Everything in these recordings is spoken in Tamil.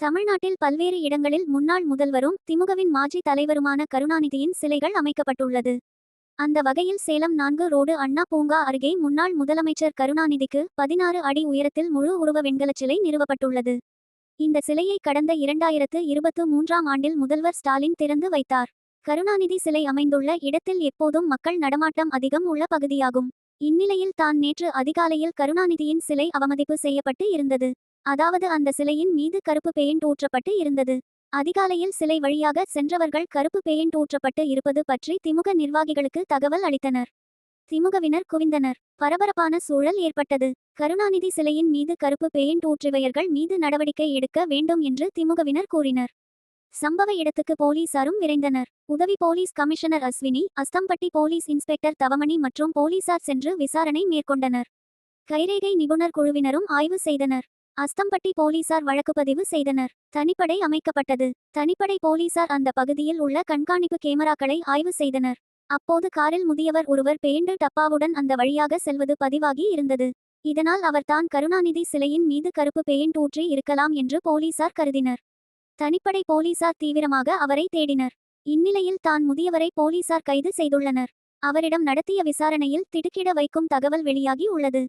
தமிழ்நாட்டில் பல்வேறு இடங்களில் முன்னாள் முதல்வரும் திமுகவின் மாஜி தலைவருமான கருணாநிதியின் சிலைகள் அமைக்கப்பட்டுள்ளது. அந்த வகையில் சேலம் நான்கு ரோடு அண்ணா பூங்கா அருகே முன்னாள் முதலமைச்சர் கருணாநிதிக்கு பதினாறு அடி உயரத்தில் முழு உருவ வெண்கலச் சிலை நிறுவப்பட்டுள்ளது. இந்த சிலையை கடந்த இரண்டாயிரத்து இருபத்து மூன்றாம் ஆண்டில் முதல்வர் ஸ்டாலின் திறந்து வைத்தார். கருணாநிதி சிலை அமைந்துள்ள இடத்தில் எப்போதும் மக்கள் நடமாட்டம் அதிகம் உள்ள பகுதியாகும். இந்நிலையில் தான் நேற்று அதிகாலையில் கருணாநிதியின் சிலை அவமதிப்பு செய்யப்பட்டு இருந்தது. அதாவது அந்த சிலையின் மீது கருப்பு பெயிண்ட் ஊற்றப்பட்டு இருந்தது. அதிகாலையில் சிலை வழியாக சென்றவர்கள் கருப்பு பெயிண்ட் ஊற்றப்பட்டு இருப்பது பற்றி திமுக நிர்வாகிகளுக்கு தகவல் அளித்தனர். திமுகவினர் குவிந்தனர். பரபரப்பான சூழல் ஏற்பட்டது. கருணாநிதி சிலையின் மீது கருப்பு பெயிண்ட் ஊற்றியவர்கள் மீது நடவடிக்கை எடுக்க வேண்டும் என்று திமுகவினர் கூறினர். சம்பவ இடத்துக்கு போலீசாரும் விரைந்தனர். உதவி police commissioner Ashwini Asthampatti police inspector Thavamani மற்றும் போலீசார் சென்று விசாரணை மேற்கொண்டனர். கைரேகை நிபுணர் குழுவினரும் ஆய்வு செய்தனர். அஸ்தம்பட்டி போலீசார் வழக்குப்பதிவு செய்தனர். தனிப்படை அமைக்கப்பட்டது. தனிப்படை போலீசார் அந்த பகுதியில் உள்ள கண்காணிப்பு கேமராக்களை ஆய்வு செய்தனர். அப்போது காரில் முதியவர் ஒருவர் பேண்டு டப்பாவுடன் அந்த வழியாக செல்வது பதிவாகி இருந்தது. இதனால் அவர் தான் கருணாநிதி சிலையின் மீது கருப்பு பெயிண்ட் ஊற்றி இருக்கலாம் என்று போலீசார் கருதினர். தனிப்படை போலீசார் தீவிரமாக அவரை தேடினர். இந்நிலையில் தான் முதியவரை போலீசார் கைது செய்துள்ளனர். அவரிடம் நடத்திய விசாரணையில் திடுக்கிட வைக்கும் தகவல் வெளியாகி உள்ளது.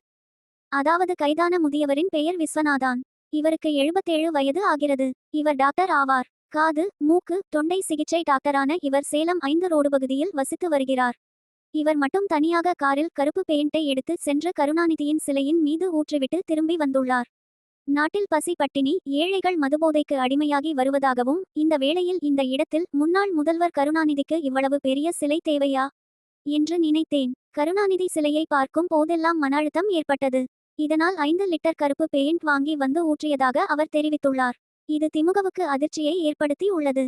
அதாவது கைதான முதியவரின் பெயர் விஸ்வநாதான். இவருக்கு எழுபத்தேழு வயது ஆகிறது. இவர் டாக்டர் ஆவார். காது மூக்கு தொண்டை சிகிச்சை டாக்டரான இவர் சேலம் ஐந்து ரோடு பகுதியில் வசித்து வருகிறார். இவர் மட்டும் தனியாக காரில் கருப்பு பெயிண்டை எடுத்து சென்ற கருணாநிதியின் சிலையின் மீது ஊற்றிவிட்டு திரும்பி வந்துள்ளார். நாட்டில் பசி பட்டினி ஏழைகள் மதுபோதைக்கு அடிமையாகி வருவதாகவும் இந்த வேளையில் இந்த இடத்தில் முன்னாள் முதல்வர் கருணாநிதிக்கு இவ்வளவு பெரிய சிலை தேவையா? என்று நினைத்தேன். கருணாநிதி சிலையை பார்க்கும் போதெல்லாம் மன அழுத்தம் ஏற்பட்டது. இதனால் ஐந்து லிட்டர் கருப்பு பெயிண்ட் வாங்கி வந்து ஊற்றியதாக அவர் தெரிவித்துள்ளார். இது திமுகவுக்கு அதிர்ச்சியை ஏற்படுத்தி உள்ளது.